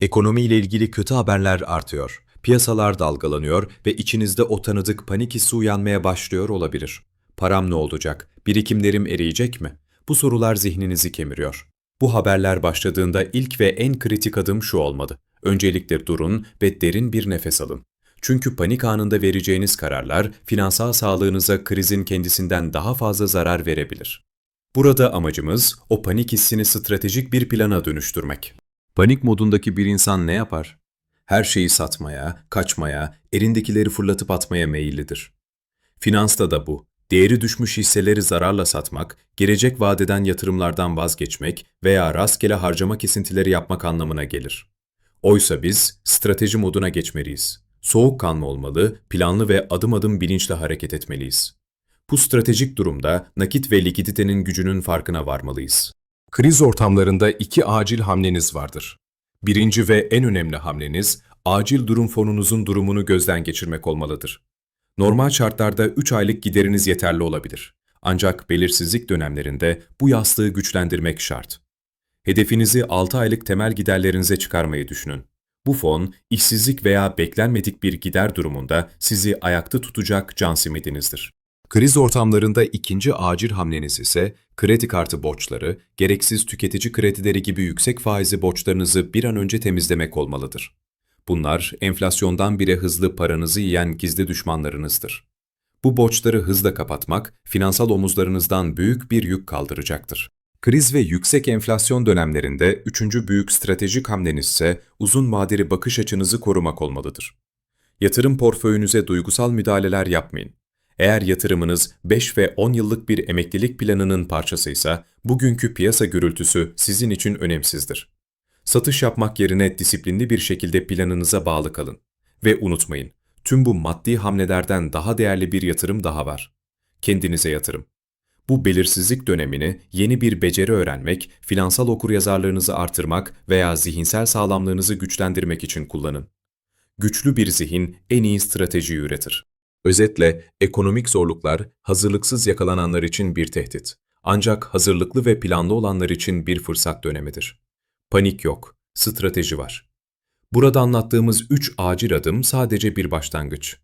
Ekonomi ile ilgili kötü haberler artıyor. Piyasalar dalgalanıyor ve içinizde o tanıdık panik hissi uyanmaya başlıyor olabilir. Param ne olacak? Birikimlerim eriyecek mi? Bu sorular zihninizi kemiriyor. Bu haberler başladığında ilk ve en kritik adım şu olmalı. Öncelikle durun ve derin bir nefes alın. Çünkü panik anında vereceğiniz kararlar finansal sağlığınıza krizin kendisinden daha fazla zarar verebilir. Burada amacımız o panik hissini stratejik bir plana dönüştürmek. Panik modundaki bir insan ne yapar? Her şeyi satmaya, kaçmaya, elindekileri fırlatıp atmaya meyillidir. Finansta da bu. Değeri düşmüş hisseleri zararla satmak, gelecek vadeden yatırımlardan vazgeçmek veya rastgele harcama kesintileri yapmak anlamına gelir. Oysa biz strateji moduna geçmeliyiz. Soğukkanlı olmalı, planlı ve adım adım bilinçle hareket etmeliyiz. Bu stratejik durumda nakit ve likiditenin gücünün farkına varmalıyız. Kriz ortamlarında iki acil hamleniz vardır. Birinci ve en önemli hamleniz, acil durum fonunuzun durumunu gözden geçirmek olmalıdır. Normal şartlarda 3 aylık gideriniz yeterli olabilir. Ancak belirsizlik dönemlerinde bu yastığı güçlendirmek şart. Hedefinizi 6 aylık temel giderlerinize çıkarmayı düşünün. Bu fon, işsizlik veya beklenmedik bir gider durumunda sizi ayakta tutacak can simidinizdir. Kriz ortamlarında ikinci acil hamleniz ise kredi kartı borçları, gereksiz tüketici kredileri gibi yüksek faizli borçlarınızı bir an önce temizlemek olmalıdır. Bunlar enflasyondan bile hızlı paranızı yiyen gizli düşmanlarınızdır. Bu borçları hızla kapatmak finansal omuzlarınızdan büyük bir yük kaldıracaktır. Kriz ve yüksek enflasyon dönemlerinde üçüncü büyük stratejik hamleniz ise uzun vadeli bakış açınızı korumak olmalıdır. Yatırım portföyünüze duygusal müdahaleler yapmayın. Eğer yatırımınız 5 ve 10 yıllık bir emeklilik planının parçasıysa, bugünkü piyasa gürültüsü sizin için önemsizdir. Satış yapmak yerine disiplinli bir şekilde planınıza bağlı kalın. Ve unutmayın, tüm bu maddi hamlelerden daha değerli bir yatırım daha var. Kendinize yatırım. Bu belirsizlik dönemini yeni bir beceri öğrenmek, finansal okuryazarlığınızı artırmak veya zihinsel sağlamlığınızı güçlendirmek için kullanın. Güçlü bir zihin en iyi strateji üretir. Özetle, ekonomik zorluklar hazırlıksız yakalananlar için bir tehdit. Ancak hazırlıklı ve planlı olanlar için bir fırsat dönemidir. Panik yok, strateji var. Burada anlattığımız üç acil adım sadece bir başlangıç.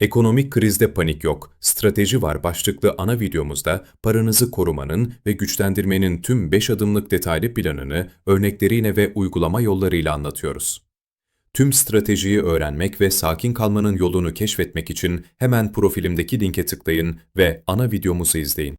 Ekonomik krizde panik yok, strateji var başlıklı ana videomuzda paranızı korumanın ve güçlendirmenin tüm 5 adımlık detaylı planını örnekleriyle ve uygulama yollarıyla anlatıyoruz. Tüm stratejiyi öğrenmek ve sakin kalmanın yolunu keşfetmek için hemen profilimdeki linke tıklayın ve ana videomuzu izleyin.